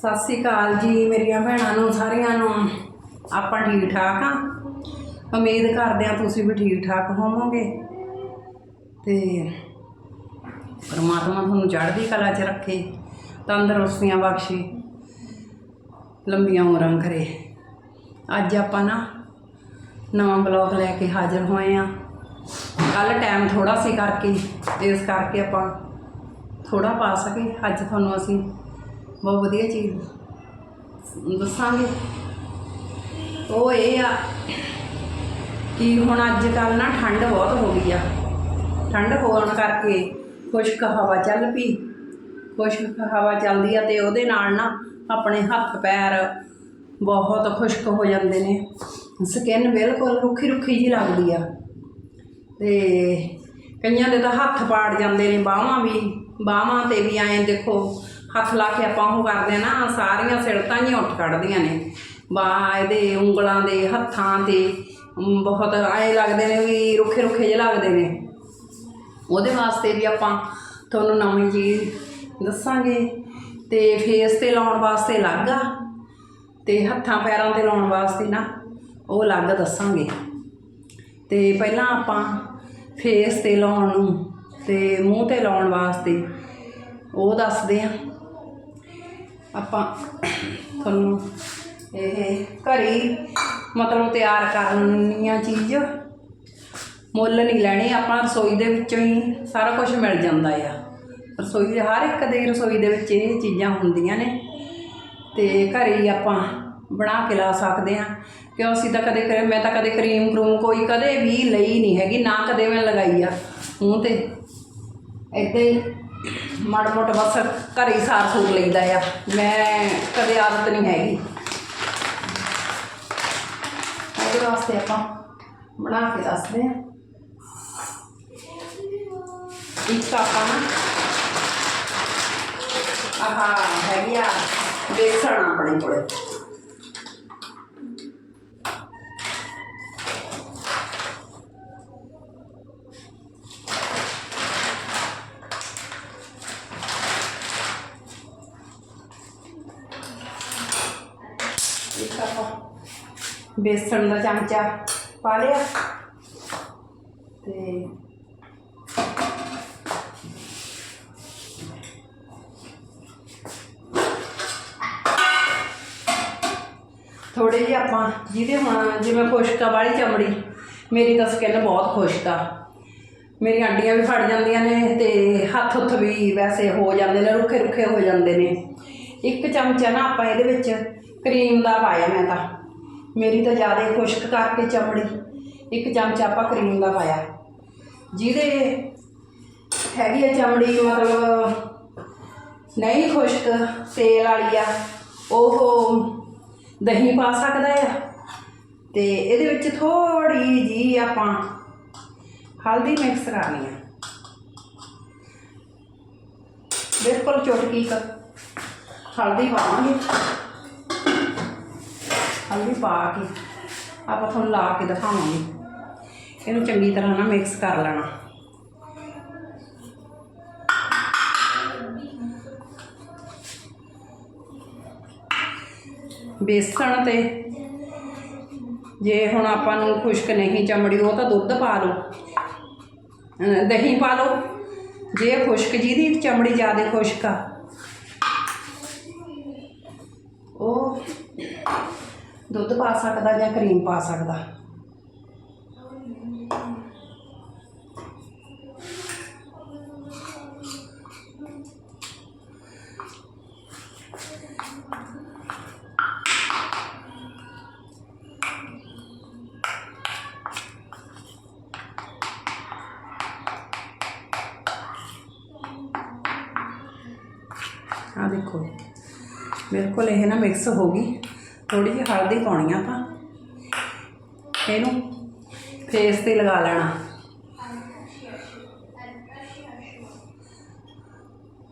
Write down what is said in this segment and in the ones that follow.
ਸਤਿ ਸ੍ਰੀ ਅਕਾਲ ਜੀ, ਮੇਰੀਆਂ ਭੈਣਾਂ ਨੂੰ, ਸਾਰੀਆਂ ਨੂੰ। ਆਪਾਂ ਠੀਕ ਠਾਕ ਆ ਉਮੀਦ ਕਰਦੇ ਆ ਤੁਸੀਂ ਵੀ ਠੀਕ ਠਾਕ ਹੋਵੋਗੇ। ਤੇ ਪਰਮਾਤਮਾ ਤੁਹਾਨੂੰ ਚੜ੍ਹਦੀ ਕਲਾ 'ਚ ਰੱਖੇ, ਤੰਦਰੁਸਤੀਆਂ ਬਖਸ਼ੇ, ਲੰਬੀਆਂ ਉਮਰਾਂ ਕਰੇ। ਅੱਜ ਆਪਾਂ ਨਾ ਨਵਾਂ ਬਲੌਗ ਲੈ ਕੇ ਹਾਜ਼ਰ ਹੋਏ ਆ ਕੱਲ ਟਾਈਮ ਥੋੜਾ ਸੀ ਕਰਕੇ ਇਸ ਕਰਕੇ ਆਪਾਂ ਥੋੜਾ ਪਾ ਸਕੇ ਅੱਜ ਤੁਹਾਨੂੰ ਅਸੀਂ ਬਹੁਤ ਵਧੀਆ ਚੀਜ਼ ਦੱਸਾਂਗੇ। ਉਹ ਇਹ ਆ ਕਿ ਹੁਣ ਅੱਜ ਕੱਲ ਨਾ ਠੰਡ ਬਹੁਤ ਹੋ ਗਈ ਆ। ਠੰਡ ਹੋਣ ਕਰਕੇ ਖੁਸ਼ਕ ਹਵਾ ਚੱਲ ਪਈ। ਖੁਸ਼ਕ ਹਵਾ ਚੱਲਦੀ ਆ ਤੇ ਉਹਦੇ ਨਾਲ ਨਾ ਆਪਣੇ ਹੱਥ ਪੈਰ ਬਹੁਤ ਖੁਸ਼ਕ ਹੋ ਜਾਂਦੇ ਨੇ। ਸਕਿਨ ਬਿਲਕੁਲ ਰੁੱਖੀ ਰੁੱਖੀ ਜੀ ਲੱਗਦੀ ਆ। ਤੇ ਕਈਆਂ ਦੇ ਤਾਂ ਹੱਥ ਪਾੜ ਜਾਂਦੇ ਨੇ, ਬਾਹਾਂ ਵੀ, ਬਾਹਾਂ ਤੇ ਵੀ ਐਂ ਦੇਖੋ। ਹੱਥ ਲਾ ਕੇ ਆਪਾਂ ਉਹ ਕਰਦੇ ਆ ਨਾ, ਸਾਰੀਆਂ ਸਿੜਤਾਂ ਹੀ ਉੱਠ ਕੱਢਦੀਆਂ ਨੇ। ਬਾਹ ਇਹਦੇ ਉਂਗਲਾਂ ਦੇ, ਹੱਥਾਂ ਤੇ ਬਹੁਤ ਐਂ ਲੱਗਦੇ ਨੇ ਵੀ ਰੁੱਖੇ ਰੁੱਖੇ ਜਿਹੇ ਲੱਗਦੇ ਨੇ। ਉਹਦੇ ਵਾਸਤੇ ਵੀ ਆਪਾਂ ਤੁਹਾਨੂੰ ਨਵੀਂ ਚੀਜ਼ ਦੱਸਾਂਗੇ। ਤੇ ਫੇਸ ਤੇ ਲਾਉਣ ਵਾਸਤੇ ਅਲੱਗ ਆ, ਤੇ ਹੱਥਾਂ ਪੈਰਾਂ ਤੇ ਲਾਉਣ ਵਾਸਤੇ ਨਾ ਉਹ ਅਲੱਗ ਦੱਸਾਂਗੇ। ਤੇ ਪਹਿਲਾਂ ਆਪਾਂ ਫੇਸ ਤੇ ਲਾਉਣ ਨੂੰ ਤੇ ਮੂੰਹ ਤੇ ਲਾਉਣ ਵਾਸਤੇ ਉਹ ਦੱਸਦੇ ਆ। ਆਪਾਂ ਤੁਹਾਨੂੰ ਇਹ ਘਰੀ ਮਤਲਬ ਤਿਆਰ ਕਰਨੀ ਆ ਚੀਜ਼। ਮੁੱਲ ਨਹੀਂ ਲੈਣੀ, ਆਪਾਂ ਰਸੋਈ ਦੇ ਵਿੱਚੋਂ ਹੀ ਸਾਰਾ ਕੁਝ ਮਿਲ ਜਾਂਦਾ ਆ। ਰਸੋਈ ਦੇ ਹਰ ਇੱਕ ਦੇ ਰਸੋਈ ਦੇ ਵਿੱਚ ਇਹ ਚੀਜ਼ਾਂ ਹੁੰਦੀਆਂ ਨੇ। ਤੇ ਘਰੇ ਹੀ ਆਪਾਂ ਬਣਾ ਕੇ ਲਾ ਸਕਦੇ ਆ ਕਿਉਂ ਅਸੀਂ ਤਾਂ ਕਦੇ ਕਰੇ, ਮੈਂ ਤਾਂ ਕਦੇ ਕਰੀਮ ਕਰੂਮ ਕੋਈ ਕਦੇ ਵੀ ਲਈ ਨਹੀਂ ਹੈਗੀ, ਨਾ ਕਦੇ ਮੈਂ ਲਗਾਈ ਆ। ਮੂੰਹ ਤੇ ਏਦਾਂ ਹੀ ਮਾੜਾ ਮੋਟਾ ਬਸ ਘਰੇ ਹੀ ਸਾਰ ਸੂਰ ਲਈਦਾ ਆ। ਮੈਂ ਕਦੇ ਆਦਤ ਨਹੀਂ ਹੈਗੀ। ਉਹਦੇ ਵਾਸਤੇ ਆਪਾਂ ਬਣਾ ਕੇ ਦੱਸਦੇ ਆ। ਇੱਕ ਆਪਾਂ ਨਾ ਆਹਾ ਹੈਗੀ ਆ ਬੇਸਣ ਆਪਣੇ ਕੋਲੇ। ਬੇਸਣ ਦਾ ਚਮਚਾ ਪਾ ਲਿਆ ਤੇ ਥੋੜੇ ਜਿਹੇ ਆਪਾਂ ਜਿਹਦੇ ਹੁਣ ਜਿਵੇਂ ਖੁਸ਼ਕ ਆ, ਵਾਲੀ ਚਮੜੀ, ਮੇਰੀ ਤਾਂ ਸਕਿਨ ਬਹੁਤ ਖੁਸ਼ਕ ਆ। ਮੇਰੀਆਂ ਅੱਡੀਆਂ ਵੀ ਫੜ ਜਾਂਦੀਆਂ ਨੇ ਤੇ ਹੱਥ ਹੁੱਥ ਵੀ ਵੈਸੇ ਹੋ ਜਾਂਦੇ ਨੇ, ਰੁੱਖੇ ਰੁੱਖੇ ਹੋ ਜਾਂਦੇ ਨੇ। ਇੱਕ ਚਮਚਾ ਨਾ ਆਪਾਂ ਇਹਦੇ ਵਿੱਚ ਕਰੀਮ ਦਾ ਪਾਇਆ ਮੈਂ ਤਾਂ। ਮੇਰੀ ਤਾਂ ਜ਼ਿਆਦਾ ਖੁਸ਼ਕ ਕਰਕੇ ਚਮੜੀ, ਇੱਕ ਚਮਚ ਆਪਾਂ ਕਰੀਮ ਦਾ ਪਾਇਆ। ਜਿਹਦੇ ਹੈਗੀ ਆ ਚਮੜੀ, ਮਤਲਬ ਨਹੀਂ ਖੁਸ਼ਕ, ਤੇਲ ਵਾਲੀ ਆ, ਉਹ ਦਹੀਂ ਪਾ ਸਕਦਾ ਆ। ਤੇ ਇਹਦੇ ਵਿੱਚ ਥੋੜੀ ਜੀ ਆਪਾਂ ਹਲਦੀ ਮਿਕਸ ਕਰਨੀ ਆ। ਬਿਲਕੁਲ ਚੁਟਕੀ ਕ ਹਲਦੀ ਪਾਵਾਂਗੇ। ਹਲਦੀ ਪਾ ਕੇ ਆਪਾਂ ਤੁਹਾਨੂੰ ਲਾ ਕੇ ਦਿਖਾਵਾਂਗੇ। ਇਹਨੂੰ ਚੰਗੀ ਤਰ੍ਹਾਂ ਨਾਲ ਮਿਕਸ ਕਰ ਲੈਣਾ। ਬੇਸਣ ਤੇ ਜੇ ਹੁਣ ਆਪਾਂ ਨੂੰ ਖੁਸ਼ਕ ਨਹੀਂ ਚਮੜੀ, ਉਹ ਤਾਂ ਦੁੱਧ ਪਾ ਲਓ। ਦਹੀਂ ਪਾ ਲਓ। ਜੇ ਖੁਸ਼ਕ ਜਿਹਦੀ ਚਮੜੀ ਜ਼ਿਆਦਾ ਖੁਸ਼ਕ ਆ। ਉਹ ਦੁੱਧ ਪਾ ਸਕਦਾ ਜਾਂ ਕਰੀਮ ਪਾ ਸਕਦਾ? ਆ ਦੇਖੋ ਬਿਲਕੁਲ ਇਹ ਨਾ ਮਿਕਸ ਹੋ ਗਈ। ਥੋੜੀ ਜਿਹੀ ਹਲਦੀ ਪਾਉਣੀ ਆ ਆਪਾਂ। ਇਹਨੂੰ ਫੇਸ ਤੇ ਲਗਾ ਲੈਣਾ।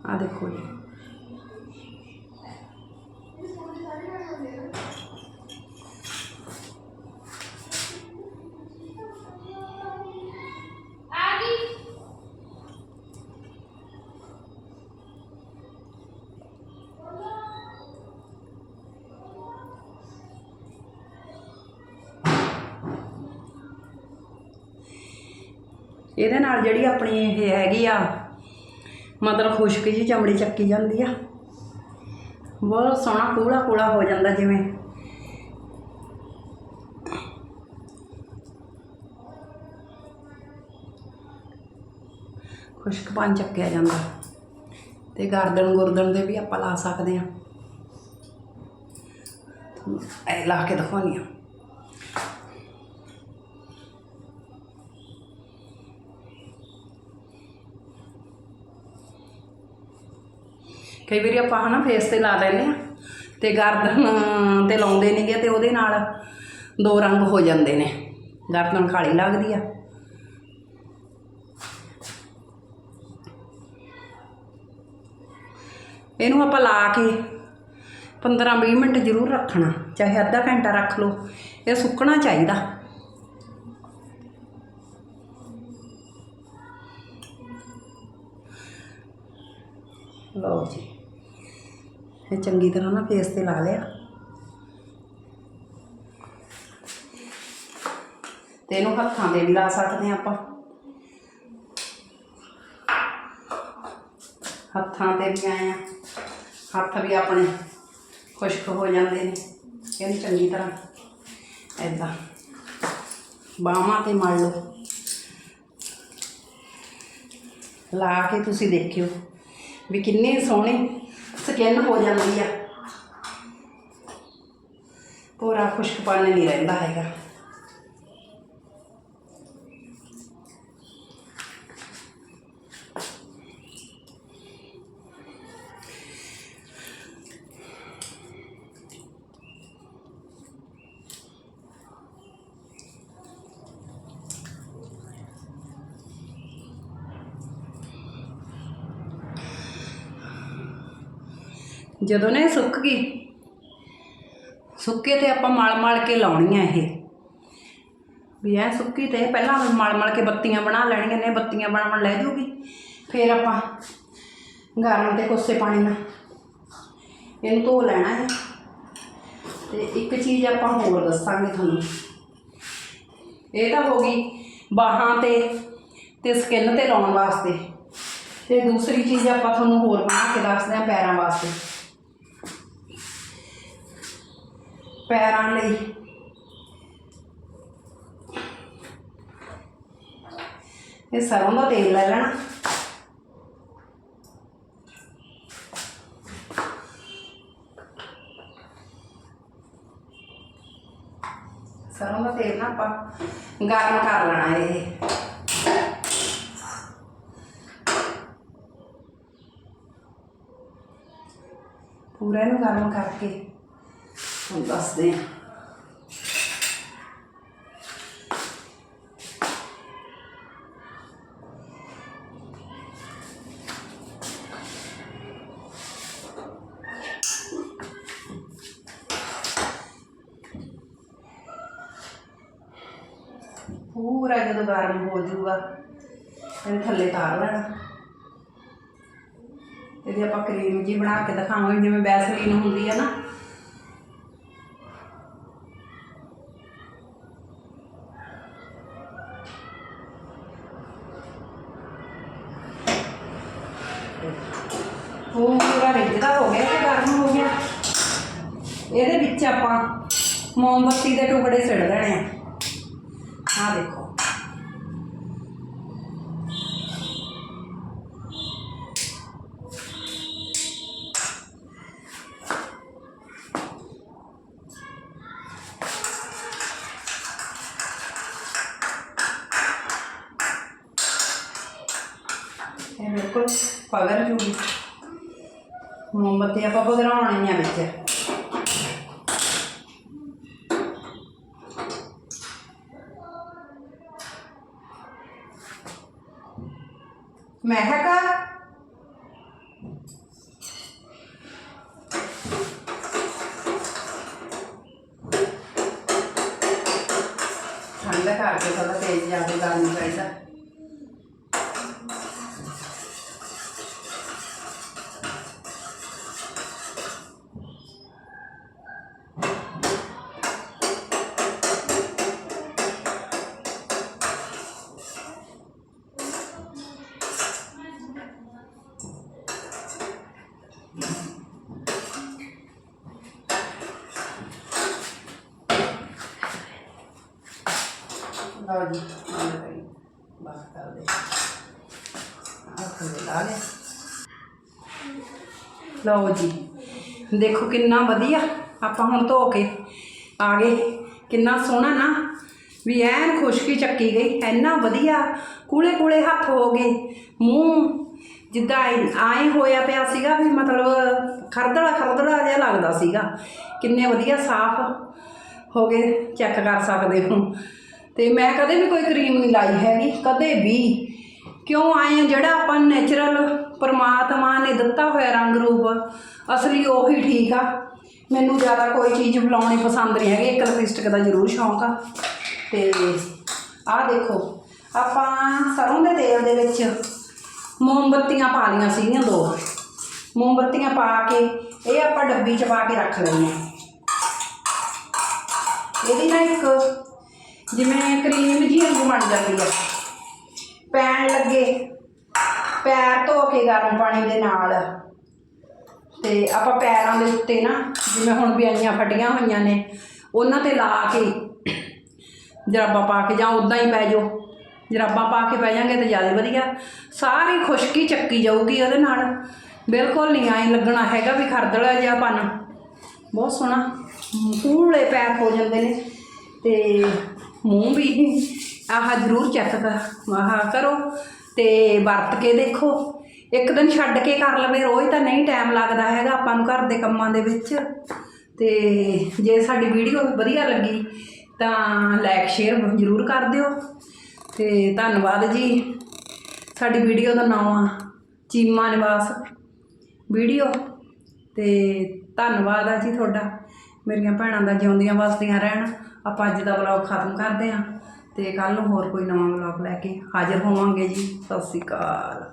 ਆ ਦੇਖੋ ਜੀ। ਇਹਦੇ ਨਾਲ ਜਿਹੜੀ ਆਪਣੀ ਇਹ ਹੈਗੀ ਆ, ਮਤਲਬ ਖੁਸ਼ਕ ਜੀ ਚਮੜੀ ਚੱਕੀ ਜਾਂਦੀ ਆ। ਬਹੁਤ ਸੋਹਣਾ ਕੂੜਾ ਕੂੜਾ ਹੋ ਜਾਂਦਾ ਜਿਵੇਂ। ਖੁਸ਼ਕਪਨ ਚੱਕਿਆ ਜਾਂਦਾ। ਤੇ ਗਰਦਨ ਗੁਰਦਨ ਦੇ ਵੀ ਆਪਾਂ ਲਾ ਸਕਦੇ ਆ। ਐ ਲਾ ਕੇ ਦਿਖਾਉਣੀ ਆ। ਕਈ ਵਾਰੀ ਆਪਾਂ ਹਨਾ ਫੇਸ ਤੇ ਲਾ ਲੈਂਦੇ ਆ ਤੇ ਗਰਦਨ ਤੇ ਲਾਉਂਦੇ ਨੇਗੇ ਤੇ ਉਹਦੇ ਨਾਲ ਦੋ ਰੰਗ ਹੋ ਜਾਂਦੇ ਨੇ। ਗਰਦਨ ਕਾਲੀ ਲੱਗਦੀ ਆ। ਇਹਨੂੰ ਆਪਾਂ ਲਾ ਕੇ 15-20 ਮਿੰਟ ਜ਼ਰੂਰ ਰੱਖਣਾ, ਚਾਹੇ ਅੱਧਾ ਘੰਟਾ ਰੱਖ ਲਓ। ਇਹ ਸੁੱਕਣਾ ਚਾਹੀਦਾ। ਲਓ ਜੀ। ਇਹ ਚੰਗੀ ਤਰ੍ਹਾਂ ਨਾ ਫੇਸ ਤੇ ਲਾ ਲਿਆ। ਤੇ ਇਹਨੂੰ ਹੱਥਾਂ ਤੇ ਵੀ ਲਾ ਸਕਦੇ ਹਾਂ ਆਪਾਂ। ਹੱਥਾਂ ਤੇ ਵੀ ਆਏ ਆ। ਹੱਥ ਵੀ ਆਪਣੇ ਖੁਸ਼ਕ ਹੋ ਜਾਂਦੇ ਨੇ। ਇਹਨੂੰ ਚੰਗੀ ਤਰ੍ਹਾਂ ਐਦਾਂ ਬਾਹਾਂ ਤੇ ਮਲ ਲਓ। ਲਾ ਕੇ ਤੁਸੀਂ ਦੇਖਿਓ। ਵੀ ਕਿੰਨੀ ਸੋਹਣੀ ਸਕਿਨ ਹੋ ਜਾਂਦੀ ਆ। ਪੂਰਾ ਖੁਸ਼ਕਪਨ ਨਹੀਂ ਰਹਿੰਦਾ ਹੈਗਾ। ਜਦੋਂ ਨਾ ਇਹ ਸੁੱਕ ਗਈ, ਸੁੱਕੇ ਤੇ ਆਪਾਂ ਮਲ ਮਲ ਕੇ ਲਾਉਣੀ ਆ ਇਹ। ਵੀ ਐ ਸੁੱਕੀ ਤੇ ਪਹਿਲਾਂ ਮਲ ਮਲ ਕੇ ਬੱਤੀਆਂ ਬਣਾ ਲੈਣੀਆਂ ਨੇ, ਬੱਤੀਆਂ ਬਣਾਉਣ ਲੈ ਜੂਗੀ। ਫਿਰ ਆਪਾਂ ਗਰਮ ਤੇ ਕੋਸੇ ਪਾਣੀ ਨਾਲ ਇਹਨੂੰ ਧੋ ਲੈਣਾ ਹੈ। ਤੇ ਇੱਕ ਚੀਜ਼ ਆਪਾਂ ਹੋਰ ਦੱਸਾਂਗੇ ਤੁਹਾਨੂੰ। ਇਹ ਤਾਂ ਹੋ ਗਈ ਬਾਹਾਂ ਤੇ ਤੇ ਸਕਿਨ ਤੇ ਲਾਉਣ ਵਾਸਤੇ। ਤੇ ਦੂਸਰੀ ਚੀਜ਼ ਆਪਾਂ ਤੁਹਾਨੂੰ ਹੋਰ ਬਣਾ ਕੇ ਦੱਸਦੇ ਹਾਂ ਪੈਰਾਂ ਵਾਸਤੇ। ਪੈਰਾਂ ਲਈ ਇਹ ਸਰੋਂ ਦਾ ਤੇਲ ਲੈ ਲੈਣਾ ਸਰੋਂ ਦਾ ਤੇਲ ਨਾ ਆਪਾਂ ਗਰਮ ਕਰ ਲੈਣਾ ਇਹ ਪੂਰਾ ਇਹਨੂੰ ਗਰਮ ਕਰਕੇ ਹੁਣ ਦੱਸਦੇ ਹਾਂ ਪੂਰਾ ਜਦੋਂ ਗਰਮ ਹੋ ਜਾਊਗਾ। ਇਹਨੂੰ ਥੱਲੇ ਤਾਰ ਲੈਣਾ। ਇਹਦੀ ਆਪਾਂ ਕਰੀਮ ਜੀ ਬਣਾ ਕੇ ਦਿਖਾਵਾਂਗੇ, ਜਿਵੇਂ ਵੈਸਲੀਨ ਹੁੰਦੀ ਹੈ ਨਾ। ਪੂਰਾ ਰਿੱਝਦਾ ਹੋ ਗਿਆ ਤੇ ਗਰਮ ਹੋ ਗਿਆ। ਇਹਦੇ ਵਿੱਚ ਆਪਾਂ ਮੋਮਬੱਤੀ ਦੇ ਟੁਕੜੇ ਸਿੱਟ ਦੇਣੇ ਆ। ਆਹ ਦੇਖੋ। ਇਹ ਬਿਲਕੁਲ ਪਗਰ ਜੂਗੀ ਮੋਮਬੱਤੀ ਆਪਾਂ ਪਗਰਾਉਣੀ ਆ ਵਿੱਚ ਮਹਿਕ ਠੰਡਾ ਕਰਕੇ ਥੋੜਾ ਤੇਜ਼ ਜ਼ਿਆਦਾ ਕਰਨਾ ਚਾਹੀਦਾ ਜੀ। ਬੰਦ ਕਰੀ ਬਸ ਕਰ ਦੇ। ਆਹ ਥੱਲੇ ਲਾ ਲਿਆ। ਲਓ ਜੀ, ਦੇਖੋ ਕਿੰਨਾ ਵਧੀਆ। ਆਪਾਂ ਹੁਣ ਧੋ ਕੇ ਆ ਗਏ। ਕਿੰਨਾ ਸੋਹਣਾ ਨਾ। ਵੀ ਐਨ ਖੁਸ਼ਕੀ ਚੱਕੀ ਗਈ। ਐਨਾ ਵਧੀਆ। ਕੂਲੇ ਕੂਲੇ ਹੱਥ ਹੋ ਗਏ। ਮੂੰਹ ਜਿੱਦਾਂ ਆਏ ਹੋਇਆ ਪਿਆ ਸੀਗਾ ਵੀ ਮਤਲਬ ਖਰਦੜਾ ਖਰਦੜਾ ਜਿਹਾ ਲੱਗਦਾ ਸੀਗਾ। ਕਿੰਨੇ ਵਧੀਆ ਸਾਫ਼ ਹੋ ਗਏ। ਚੈੱਕ ਕਰ ਸਕਦੇ ਹੋ। ਤੇ ਮੈਂ ਕਦੇ ਵੀ ਕੋਈ ਕਰੀਮ ਨਹੀਂ ਲਾਈ ਹੈਗੀ, ਕਦੇ ਵੀ। ਕਿਉਂ ਆਏ ਆ? ਜਿਹੜਾ ਆਪਾਂ ਨੇਚਰਲ ਪਰਮਾਤਮਾ ਨੇ ਦਿੱਤਾ ਹੋਇਆ ਰੰਗ ਰੂਪ, ਅਸਲੀ ਉਹੀ ਠੀਕ ਆ। ਮੈਨੂੰ ਜ਼ਿਆਦਾ ਕੋਈ ਚੀਜ਼ ਬੁਲਾਉਣੀ ਪਸੰਦ ਨਹੀਂ ਹੈਗੀ, ਇੱਕ ਲਿਪਸਟਿਕ ਦਾ ਜ਼ਰੂਰ ਸ਼ੌਂਕ ਆ। ਤੇ ਆਹ ਦੇਖੋ, ਆਪਾਂ ਸਰੋਂ ਦੇ ਤੇਲ ਦੇ ਵਿੱਚ ਮੋਮਬੱਤੀਆਂ ਪਾ ਲਈਆਂ ਸੀਗੀਆਂ ਦੋ। ਮੋਮਬੱਤੀਆਂ ਪਾ ਕੇ, ਇਹ ਆਪਾਂ ਡੱਬੀ 'ਚ ਪਾ ਕੇ ਰੱਖ ਲੈਂਦੇ ਹਾਂ। ਇਹਦੀ ਨਾ ਇੱਕ ਜਿਵੇਂ ਕਰੀਮ ਜੀ ਵਾਂਗੂ ਬਣ ਜਾਂਦੀ ਹੈ। ਪੈਣ ਲੱਗੇ, ਪੈਰ ਧੋ ਕੇ ਗਰਮ ਪਾਣੀ ਦੇ ਨਾਲ। ਤੇ ਆਪਾਂ ਪੈਰਾਂ ਦੇ ਉੱਤੇ ਨਾ, ਜਿਵੇਂ ਹੁਣ ਬਿਆਈਆਂ ਫਟੀਆਂ ਹੋਈਆਂ ਨੇ, ਉਹਨਾਂ ਤੇ ਲਾ ਕੇ ਜਰਾਬਾਂ ਪਾ ਕੇ ਜਾਂ ਉਦਾਂ ਹੀ ਪੈ ਜਾਓ। ਜਰਾਬਾਂ ਪਾ ਕੇ ਪੈ ਜਾਾਂਗੇ ਤਾਂ ਜ਼ਿਆਦਾ ਵਧੀਆ। ਸਾਰੀ ਖੁਸ਼ਕੀ ਚੱਕੀ ਜਾਊਗੀ ਉਹਦੇ ਨਾਲ। ਬਿਲਕੁਲ ਨਹੀਂ ਆਈ ਲੱਗਣਾ ਹੈਗਾ ਵੀ ਖਰਦਲਾ ਜਿਹਾ ਪਨ ਬਹੁਤ ਸੋਹਣਾ। ਕੂਲੇ ਪੈਰ ਹੋ ਜਾਂਦੇ ਨੇ। ਤੇ ਮੂੰਹ ਵੀ ਆਹ ਜ਼ਰੂਰ ਚੈੱਕ ਕਰ ਆਹ ਕਰੋ ਤੇ ਵਰਤ ਕੇ ਦੇਖੋ। ਇੱਕ ਦਿਨ ਛੱਡ ਕੇ ਕਰ ਲਵੇ ਰੋਜ਼ ਤਾਂ ਨਹੀਂ ਟਾਈਮ ਲੱਗਦਾ ਹੈਗਾ ਆਪਾਂ ਨੂੰ ਘਰ ਦੇ ਕੰਮਾਂ ਦੇ ਵਿੱਚ। ਤੇ ਜੇ ਸਾਡੀ ਵੀਡੀਓ ਵਧੀਆ ਲੱਗੀ ਤਾਂ ਲਾਈਕ ਸ਼ੇਅਰ ਜ਼ਰੂਰ ਕਰ ਦਿਓ। ਤੇ ਧੰਨਵਾਦ ਜੀ। ਸਾਡੀ ਵੀਡੀਓ ਦਾ ਨਾਮ ਆ ਚੀਮਾ ਨਿਵਾਸ ਵੀਡੀਓ ਤੇ ਧੰਨਵਾਦ ਆ ਜੀ ਤੁਹਾਡਾ। ਮੇਰੀਆਂ ਭੈਣਾਂ ਦਾ ਜਿਉਂਦੀਆਂ ਵਸਦੀਆਂ ਰਹਿਣ। ਆਪਾਂ ਅੱਜ ਦਾ ਵਲੌਗ ਖਤਮ ਕਰਦੇ ਹਾਂ ਤੇ ਕੱਲ ਨੂੰ ਹੋਰ ਕੋਈ ਨਵਾਂ ਵਲੌਗ ਲੈ ਕੇ ਹਾਜ਼ਰ ਹੋਵਾਂਗੇ ਜੀ। ਸਤਿ ਸ਼੍ਰੀ ਅਕਾਲ।